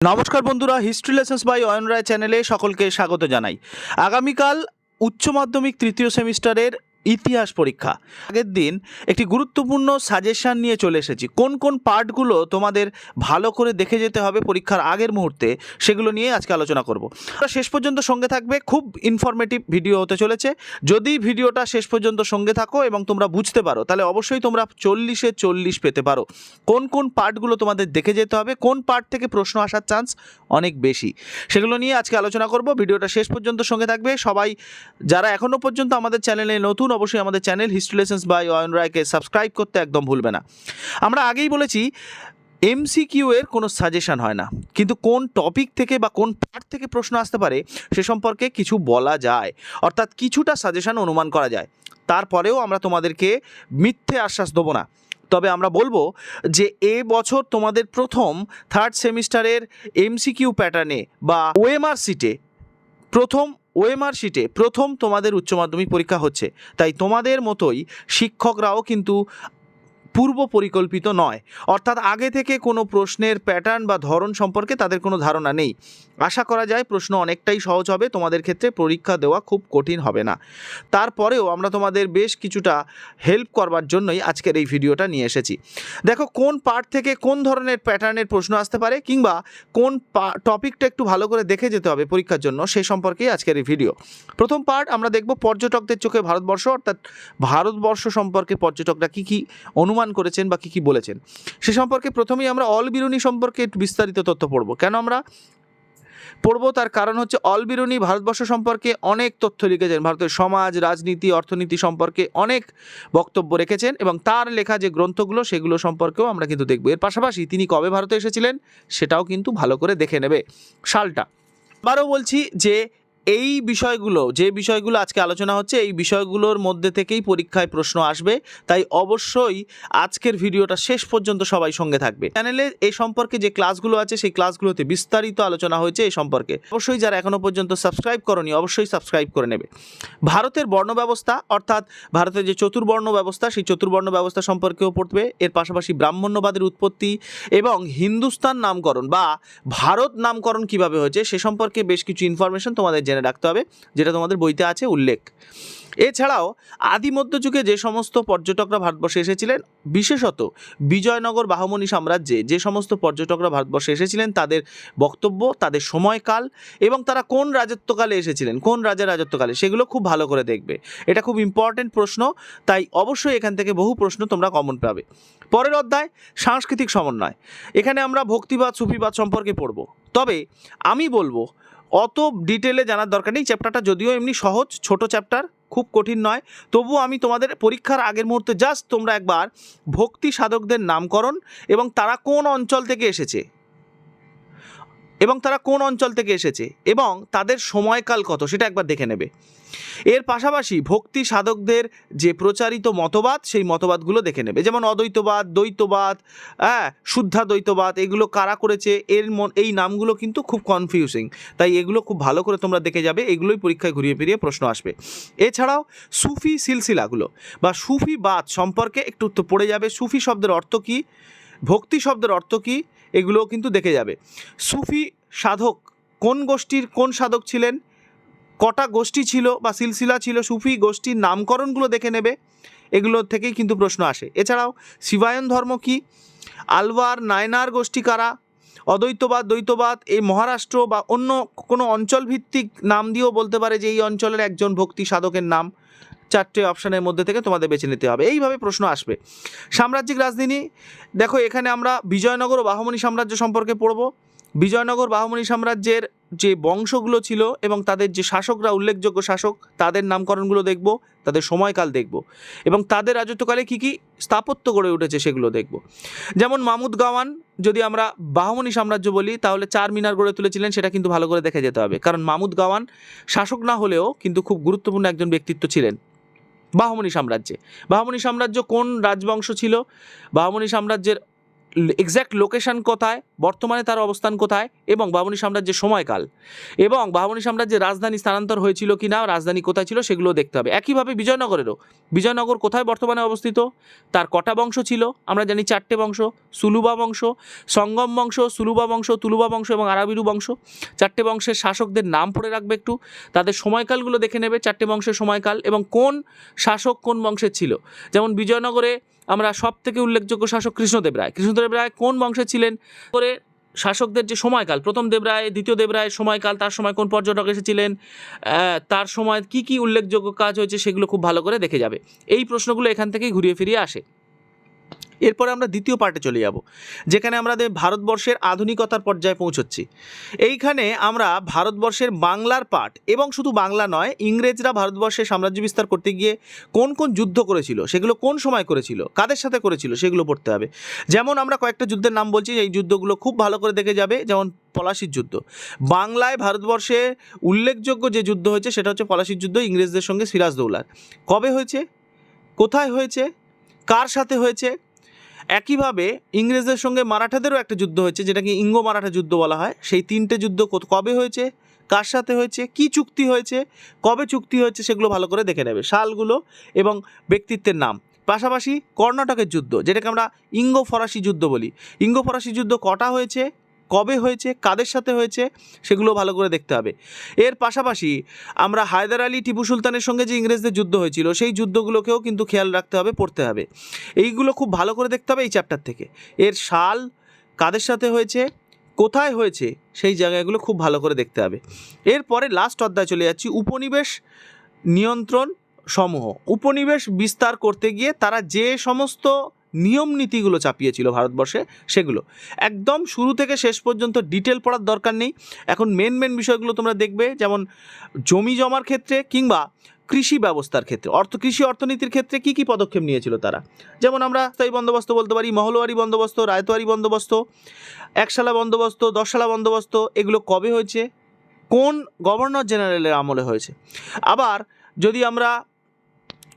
নমস্কার বন্ধুরা history lessons by Ayan Roy চ্যানেলে সকলকে স্বাগত জানাই। আগামীকাল উচ্চ মাধ্যমিক তৃতীয় সেমিস্টারের ইতিহাস পরীক্ষা। আগের দিন একটি গুরুত্বপূর্ণ সাজেশন নিয়ে চলে এসেছি। কোন কোন পার্টগুলো তোমাদের ভালো করে দেখে যেতে হবে পরীক্ষার আগের মুহূর্তে, সেগুলো নিয়ে আজকে আলোচনা করব। শেষ পর্যন্ত সঙ্গে থাকবে। খুব ইনফরমেটিভ ভিডিও হতে চলেছে। যদি ভিডিওটা শেষ পর্যন্ত সঙ্গে থাকো এবং তোমরা বুঝতে পারো, তাহলে অবশ্যই তোমরা চল্লিশে চল্লিশ পেতে পারো। কোন কোন পার্টগুলো তোমাদের দেখে যেতে হবে, কোন পার্ট থেকে প্রশ্ন আসার চান্স অনেক বেশি। সেগুলো নিয়ে আজকে আলোচনা করব। ভিডিওটা শেষ পর্যন্ত সঙ্গে থাকবে। সবাই, যারা এখনও পর্যন্ত আমাদের চ্যানেলে নতুন অবশ্যই আমাদের channel history lessons by Ayan রায়কে সাবস্ক্রাইব করতে একদম ভুলবে না। আমরা আগেই বলেছি এমসিকিউ এর কোনো সাজেশান হয় না। কিন্তু কোন টপিক থেকে বা কোন পার্ট থেকে প্রশ্ন আসতে পারে, সে সম্পর্কে কিছু বলা যায়। অর্থাৎ কিছুটা সাজেশান অনুমান করা যায়। তারপরেও আমরা তোমাদেরকে মিথ্যে আশ্বাস দেবো না। তবে আমরা বলব যে, এ বছর তোমাদের প্রথম থার্ড সেমিস্টারের এমসিকিউ প্যাটার্নে বা ওএমআর সিটে প্রথম ওএমআর শিটে প্রথম তোমাদের উচ্চ মাধ্যমিক পরীক্ষা হচ্ছে। তাই তোমাদের মতোই শিক্ষকরাও কিন্তু পূর্ব পরিকল্পিত নয়। অর্থাৎ আগে থেকে কোনো প্রশ্নের প্যাটার্ন বা ধরন সম্পর্কে তাদের কোনো ধারণা নেই। আশা করা যায় প্রশ্ন অনেকটাই সহজ হবে, তোমাদের ক্ষেত্রে পরীক্ষা দেওয়া খুব কঠিন হবে না। তারপরেও আমরা তোমাদের বেশ কিছুটা হেল্প করবার জন্যই আজকের এই ভিডিওটা নিয়ে এসেছি। দেখো, কোন পার্ট থেকে কোন ধরনের প্যাটার্নের প্রশ্ন আসতে পারে কিংবা কোন টপিকটা একটু ভালো করে দেখে যেতে হবে পরীক্ষার জন্য, সে সম্পর্কেই আজকের এই ভিডিও প্রথম পার্ট আমরা দেখব পর্যটকদের চোখে ভারতবর্ষ, অর্থাৎ ভারতবর্ষ সম্পর্কে পর্যটকরা কী কী অনুমান করেছেন বা কী কী বলেছেন। সে সম্পর্কে প্রথমেই আমরা অল অলবিরুনি সম্পর্কে একটু বিস্তারিত তথ্য পড়ব। কেন আমরা পড়ব? তার কারণ হচ্ছে অল অলবিরুনি ভারতবর্ষ সম্পর্কে অনেক তথ্য লিখেছেন। ভারতের সমাজ, রাজনীতি, অর্থনীতি সম্পর্কে অনেক বক্তব্য রেখেছেন এবং তার লেখা যে গ্রন্থগুলো, সেগুলো সম্পর্কেও আমরা কিন্তু দেখব। এর পাশাপাশি তিনি কবে ভারতে এসেছিলেন? সেটাও কিন্তু ভালো করে দেখে নেবে। সালটা। আবারও বলছি যে এই বিষয়গুলো, যে বিষয়গুলো আজকে আলোচনা হচ্ছে, এই বিষয়গুলোর মধ্যে থেকেই পরীক্ষায় প্রশ্ন আসবে। তাই অবশ্যই আজকের ভিডিওটা শেষ পর্যন্ত সবাই সঙ্গে থাকবে। চ্যানেলে এই সম্পর্কে যে ক্লাসগুলো আছে, সেই ক্লাসগুলোতে বিস্তারিত আলোচনা হয়েছে এই সম্পর্কে। অবশ্যই যারা এখনও পর্যন্ত সাবস্ক্রাইব করনি, অবশ্যই সাবস্ক্রাইব করে নেবে। ভারতের বর্ণ ব্যবস্থা, অর্থাৎ ভারতের যে চতুর্বর্ণ ব্যবস্থা, সেই চতুর্বর্ণ ব্যবস্থা সম্পর্কেও পড়বে। এর পাশাপাশি ব্রাহ্মণ্যবাদের উৎপত্তি এবং হিন্দুস্তান নামকরণ বা ভারত নামকরণ কীভাবে হয়েছে, সে সম্পর্কে বেশ কিছু ইনফরমেশন তোমাদের জেনে রাখতে হবে, যেটা তোমাদের বইতে আছে, উল্লেখ। এছাড়াও, আদি মধ্যযুগে যে সমস্ত পর্যটকরা ভারতবর্ষে এসেছিলেন, বিশেষত বিজয়নগর বাহমনি সাম্রাজ্যে যে সমস্ত পর্যটকরা ভারতবর্ষে এসেছিলেন, তাদের বক্তব্য, তাদের সময়কাল এবং তারা কোন রাজত্বকালে এসেছিলেন, কোন রাজার রাজত্বকালে, সেগুলো খুব ভালো করে দেখবে। এটা খুব ইম্পর্টেন্ট প্রশ্ন, তাই অবশ্যই এখান থেকে বহু প্রশ্ন তোমরা কমন পাবে। পরের অধ্যায়, সাংস্কৃতিক সমন্বয়। এখানে আমরা ভক্তিবাদ, সুফিবাদ সম্পর্কে পড়ব। তবে আমি বলব অত ডিটেলে জানার দরকার নেই। চ্যাপ্টারটা যদিও এমনি সহজ, ছোট চ্যাপ্টার খুব কঠিন নয়। তবু আমি তোমাদের পরীক্ষার আগের মুহূর্তে জাস্ট তোমরা একবার ভক্তি সাধকদের নামকরণ এবং তারা কোন অঞ্চল থেকে এসেছে? এবং তারা কোন অঞ্চল থেকে এসেছে এবং তাদের সময়কাল কত, সেটা একবার দেখে নেবে। এর পাশাপাশি ভক্তি সাধকদের যে প্রচারিত মতবাদ, সেই মতবাদগুলো দেখে নেবে। যেমন অদ্বৈতবাদ, দ্বৈতবাদ হ্যাঁ শুদ্ধা দ্বৈতবাদ এগুলো কারা করেছে, এর এই নামগুলো কিন্তু খুব কনফিউজিং তাই এগুলো খুব ভালো করে তোমরা দেখে যাবে, এগুলোই পরীক্ষায় ঘুরিয়ে ফিরিয়ে প্রশ্ন আসবে। এছাড়াও সুফি সিলসিলাগুলো বা সুফি বাদ সম্পর্কে একটু পড়ে যাবে। সুফি শব্দের অর্থ কী? ভক্তি শব্দের অর্থ কী? এগুলোও কিন্তু দেখে যাবে। সুফি সাধক কোন গোষ্ঠীর, কোন সাধক ছিলেন? কটা গোষ্ঠী ছিল বা সিলসিলা ছিল? সুফি গোষ্ঠীর নামকরণগুলো দেখে নেবে। এগুলো থেকেই কিন্তু প্রশ্ন আসে। এছাড়াও শিবায়ন ধর্ম কি? আলওয়ার, নায়নার গোষ্ঠী কারা? অদ্বৈতবাদ, দ্বৈতবাদ, এই মহারাষ্ট্র বা অন্য কোনো অঞ্চল ভিত্তিক নাম দিয়েও বলতে পারে যে এই অঞ্চলের একজন ভক্তি সাধকের নাম। চারটে অপশানের মধ্যে থেকে তোমাদের বেছে নিতে হবে। এইভাবে প্রশ্ন আসবে। সাম্রাজ্যিক রাজধানী, দেখো এখানে আমরা বিজয়নগর ও বাহমনি সাম্রাজ্য সম্পর্কে পড়ব। বিজয়নগর বাহমনি সাম্রাজ্যের যে বংশগুলো ছিল এবং তাদের যে শাসকরা, উল্লেখযোগ্য শাসক, তাদের নামকরণগুলো দেখব, তাদের সময়কাল দেখব এবং তাদের রাজত্বকালে কী কী স্থাপত্য গড়ে উঠেছে সেগুলো দেখব। যেমন মামুদ গাওয়ান, যদি আমরা বাহমনি সাম্রাজ্য বলি, তাহলে চার মিনার গড়ে তুলেছিলেন, সেটা কিন্তু ভালো করে দেখে যেতে হবে। কারণ মামুদ গাওয়ান শাসক না হলেও কিন্তু খুব গুরুত্বপূর্ণ একজন ব্যক্তিত্ব ছিলেন। বাহমনি সাম্রাজ্যে। বাহমনি সাম্রাজ্য কোন রাজবংশ ছিল? বাহমনি সাম্রাজ্যের এক্স্যাক্ট লোকেশন কোথায়, বর্তমানে তার অবস্থান কোথায় এবং বামনী সাম্রাজ্যের সময়কাল এবং বামনী সাম্রাজ্যের রাজধানী স্থানান্তর হয়েছিল কি না, রাজধানী কোথায় ছিল সেগুলো দেখতে হবে। একইভাবে বিজয়নগরেরও। বিজয়নগর কোথায় বর্তমানে অবস্থিত? তার কটা বংশ ছিল? আমরা জানি চারটে বংশ, সুলুবা বংশ, সঙ্গম বংশ, সুলুবা বংশ, তুলুবা বংশ এবং আরাবিরু বংশ। চারটে বংশের শাসকদের নাম পড়ে রাখবে একটু। তাদের সময়কালগুলো দেখে নেবে, চারটে বংশের সময়কাল এবং কোন শাসক কোন বংশের ছিল? যেমন বিজয়নগরে আমরা সব থেকে উল্লেখযোগ্য শাসক কৃষ্ণদেব রায় কৃষ্ণদেব রায় কোন বংশে ছিলেন? পরে শাসকদের যে সময়কাল, প্রথম দেবরায়, দ্বিতীয় দেবরায় সময়কাল, তার সময় কোন পর্যটক এসেছিলেন তার সময় কি কি উল্লেখযোগ্য কাজ হয়েছে সেগুলো খুব ভালো করে দেখে যাবে। এই প্রশ্নগুলো এখান থেকেই ঘুরিয়ে ফিরিয়ে আসে। এরপরে আমরা দ্বিতীয় পার্টে চলে যাব, যেখানে আমাদের ভারতবর্ষের আধুনিকতার পর্যায়ে পৌঁছচ্ছি। এইখানে আমরা ভারতবর্ষের বাংলার পার্ট এবং শুধু বাংলা নয়, ইংরেজরা ভারতবর্ষে সাম্রাজ্য বিস্তার করতে গিয়ে কোন কোন যুদ্ধ করেছিল, সেগুলো কোন সময় করেছিল, কাদের সাথে করেছিল, সেগুলো পড়তে হবে। যেমন আমরা কয়েকটা যুদ্ধের নাম বলছি, এই যুদ্ধগুলো খুব ভালো করে দেখে যাবে, যেমন পলাশির যুদ্ধ। বাংলায় ভারতবর্ষে উল্লেখযোগ্য যে যুদ্ধ হয়েছে, সেটা হচ্ছে পলাশির যুদ্ধ, ইংরেজদের সঙ্গে সিরাজদৌলার। কবে হয়েছে? কোথায় হয়েছে? কার সাথে হয়েছে? একইভাবে ইংরেজদের সঙ্গে মারাঠাদেরও একটা যুদ্ধ হয়েছে, যেটাকে ইঙ্গ মারাঠা যুদ্ধ বলা হয়। সেই তিনটে যুদ্ধ কবে হয়েছে, কার সাথে হয়েছে, কি চুক্তি হয়েছে, কবে চুক্তি হয়েছে সেগুলো ভালো করে দেখে নেবে। সালগুলো এবং ব্যক্তিত্বের নাম। পাশাপাশি কর্ণাটকের যুদ্ধ, যেটাকে আমরা ইঙ্গ ফরাসি যুদ্ধ বলি। ইঙ্গ ফরাসি যুদ্ধ কটা হয়েছে? কবে হয়েছে, কাদের সাথে হয়েছে, সেগুলো ভালো করে দেখতে হবে। এর পাশাপাশি আমরা হায়দার আলী টিপু সুলতানের সঙ্গে যে ইংরেজদের যুদ্ধ হয়েছিল, সেই যুদ্ধগুলোকেও কিন্তু খেয়াল রাখতে হবে, পড়তে হবে। এইগুলো খুব ভালো করে দেখতে হবে এই চ্যাপ্টার থেকে। এর সাল কাদের সাথে হয়েছে, কোথায় হয়েছে, সেই জায়গাগুলো খুব ভালো করে দেখতে হবে। এরপরে লাস্ট অধ্যায় চলে যাচ্ছি, উপনিবেশ নিয়ন্ত্রণ সমূহ। উপনিবেশ বিস্তার করতে গিয়ে তারা যে সমস্ত নিয়ম নীতিগুলো চাপিয়েছিল ভারতবর্ষে, সেগুলো। একদম শুরু থেকে শেষ পর্যন্ত ডিটেল পড়ার দরকার নেই। এখন মেন মেন বিষয়গুলো তোমরা দেখবে, যেমন জমি জমার ক্ষেত্রে কিংবা কৃষি ব্যবস্থার ক্ষেত্রে। অর্থ, কৃষি অর্থনীতির ক্ষেত্রে কি কি পদক্ষেপ নিয়েছিল তারা? যেমন আমরা স্থায়ী বন্দোবস্ত বলতে পারি, মহলওয়ারি বন্দোবস্ত রায়তোয়ারি বন্দোবস্ত, একশালা বন্দোবস্ত, দশশালা বন্দোবস্ত, এগুলো কবে হয়েছে? কোন গভর্নর জেনারেলের আমলে হয়েছে? আবার যদি আমরা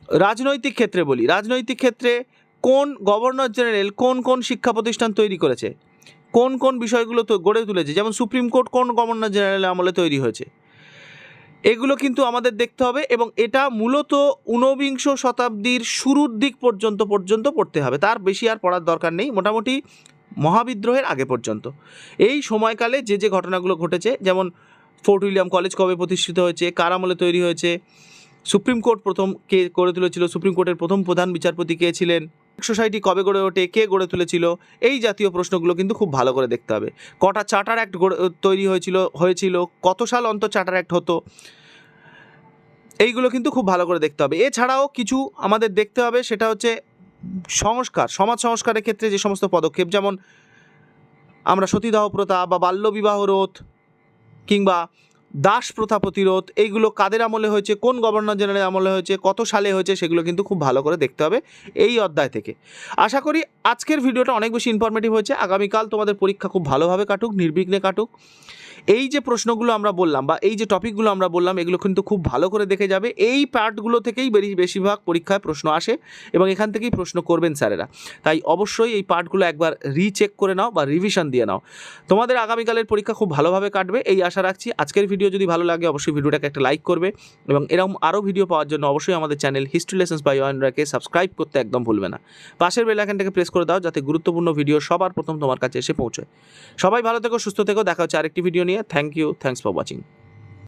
রাজনৈতিক ক্ষেত্রে বলি, রাজনৈতিক ক্ষেত্রে কোন গভর্নর জেনারেল কোন কোন শিক্ষা প্রতিষ্ঠান তৈরি করেছে? কোন কোন বিষয়গুলো তো গড়ে তুলেছে? যেমন সুপ্রিম কোর্ট কোন গভর্নর জেনারেলের আমলে তৈরি হয়েছে? এগুলো কিন্তু আমাদের দেখতে হবে এবং এটা মূলত ঊনবিংশ শতাব্দীর শুরুর দিক পর্যন্ত পর্যন্ত পড়তে হবে। তার বেশি আর পড়ার দরকার নেই, মোটামুটি মহাবিদ্রোহের আগে পর্যন্ত। এই সময়কালে যে যে ঘটনাগুলো ঘটেছে, যেমন ফোর্ট উইলিয়াম কলেজ কবে প্রতিষ্ঠিত হয়েছে, কার আমলে তৈরি হয়েছে সুপ্রিম কোর্ট প্রথম কে গড়ে তুলেছিল? সুপ্রিম কোর্টের প্রথম প্রধান বিচারপতি কে ছিলেন? সোসাইটি কবে গড়ে ওঠে? কে গড়ে তুলেছিল? এই জাতীয় প্রশ্নগুলো কিন্তু খুব ভালো করে দেখতে হবে। কটা চার্টার অ্যাক্ট তৈরি হয়েছিল হয়েছিল? কত সাল অন্তর চার্টার অ্যাক্ট হতো? এইগুলো কিন্তু খুব ভালো করে দেখতে হবে। এছাড়াও কিছু আমাদের দেখতে হবে, সেটা হচ্ছে সংস্কার, সমাজ সংস্কারের ক্ষেত্রে যে সমস্ত পদক্ষেপ, যেমন আমরা সতীদাহ প্রথা বা বাল্যবিবাহ রোধ কিংবা দাস প্রথা প্রতিরোধ, এইগুলো কাদের আমলে হয়েছে, কোন গভর্নর জেনারেল আমলে হয়েছে, কত সালে হয়েছে, সেগুলো কিন্তু খুব ভালো করে দেখতে হবে এই অধ্যায় থেকে। আশা করি আজকের ভিডিওটা অনেক বেশি ইনফরমেটিভ হয়েছে। আগামীকাল তোমাদের পরীক্ষা খুব ভালোভাবে কাটুক, নির্বিঘ্নে কাটুক। এই যে প্রশ্নগুলো আমরা বললাম বা এই যে টপিকগুলো আমরা বললাম, এগুলো কিন্তু খুব ভালো করে দেখে যাবে। এই পার্টগুলো থেকেই বেশি বেশিরভাগ পরীক্ষায় প্রশ্ন আসে এবং এখান থেকেই প্রশ্ন করবেন স্যারেরা। তাই অবশ্যই এই পার্টগুলো একবার রিচেক করে নাও বা রিভিশন দিয়ে নাও। তোমাদের আগামীকালের পরীক্ষা খুব ভালোভাবে কাটবে, এই আশা রাখছি। আজকের ভিডিও যদি ভালো লাগে, অবশ্যই ভিডিওটাকে একটা লাইক করবে এবং এরকম আরও ভিডিও পাওয়ার জন্য অবশ্যই আমাদের চ্যানেল হিস্ট্রি লেসেন্স বাই অয়নরাকে সাবস্ক্রাইব করতে একদম ভুলবে না। পাশের বেল আইকনটাকে প্রেস করে দাও যাতে গুরুত্বপূর্ণ ভিডিও সবার প্রথম তোমার কাছে এসে পৌঁছয়। সবাই ভালো থেকো, সুস্থ থেকো। দেখা হচ্ছে আরেকটি ভিডিও নিয়ে thank you thanks for watching